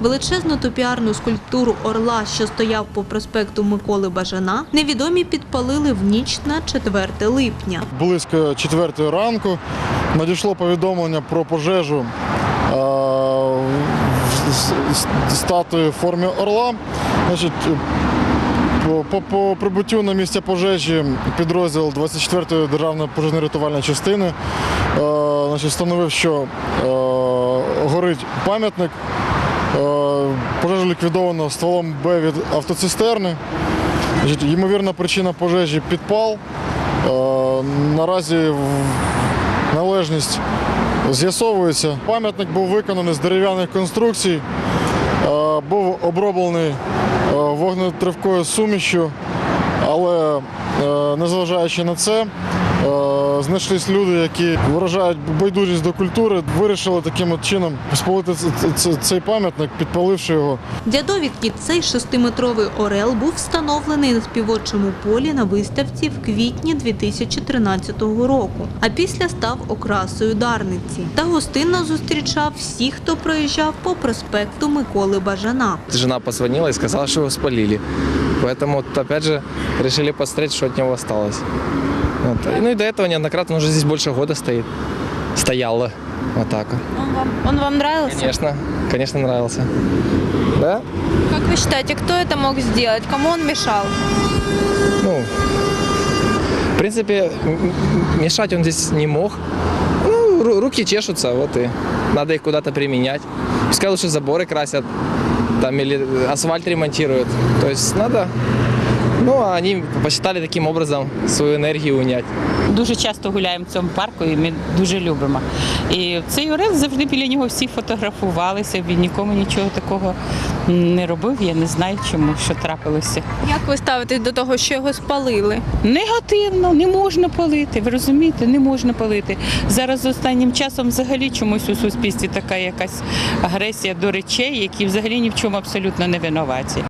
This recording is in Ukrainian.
Величезну топіарну скульптуру орла, що стояв по проспекту Миколи Бажана, невідомі підпалили в ніч на 4 липня. Близько 4 ранку надійшло повідомлення про пожежу е, статуї в формі орла. По, по прибуттю на місце пожежі підрозділ 24-ї державної пожежно-рятувальної частини е, значить, встановив, що е, горить пам'ятник. Е, пожежу ліквідовано стволом Б від автоцистерни. Ймовірна причина пожежі підпал. Е, Наразі належність з'ясовується. Пам'ятник був виконаний з дерев'яних конструкцій, е, був оброблений вогнетривкою сумішю, але незважаючи на це, знайшлись люди, які виражають байдужість до культури, вирішили таким от чином ц- цей пам'ятник, підпаливши його. Для довідки цей шестиметровий орел був встановлений на співочому полі на виставці в квітні 2013 року, а після став окрасою Дарниці та гостинно зустрічав всіх, хто проїжджав по проспекту Миколи Бажана. Жена позвонила и сказала, что его спалили. Поэтому, вот, опять же, решили посмотреть, что от него осталось. Вот. Ну и до этого неоднократно, уже здесь больше года стоит. Стояла. Вот так. Он вам, он вам нравился? Конечно, конечно, нравился. Да? Как вы считаете, кто это мог сделать? Кому он мешал? Ну, в принципе, мешать он здесь не мог. Ну, ру- руки чешутся, вот и надо их куда-то применять. Пускай лучше заборы красят, там или асфальт ремонтируют. То есть надо, ну, а они посчитали таким образом свою энергию унять. Дуже часто гуляємо в цьому парку і ми дуже любимо. І цей орел завжди біля нього всі фотографувалися, він нікому нічого такого не робив. Я не знаю, чому що трапилося. Як ви ставитесь до того, що його спалили? Негативно, не можна палити. Ви розумієте, не можна палити. Зараз останнім часом взагалі чомусь у суспільстві така якась агресія до речей, які взагалі ні в чому абсолютно не винуваті.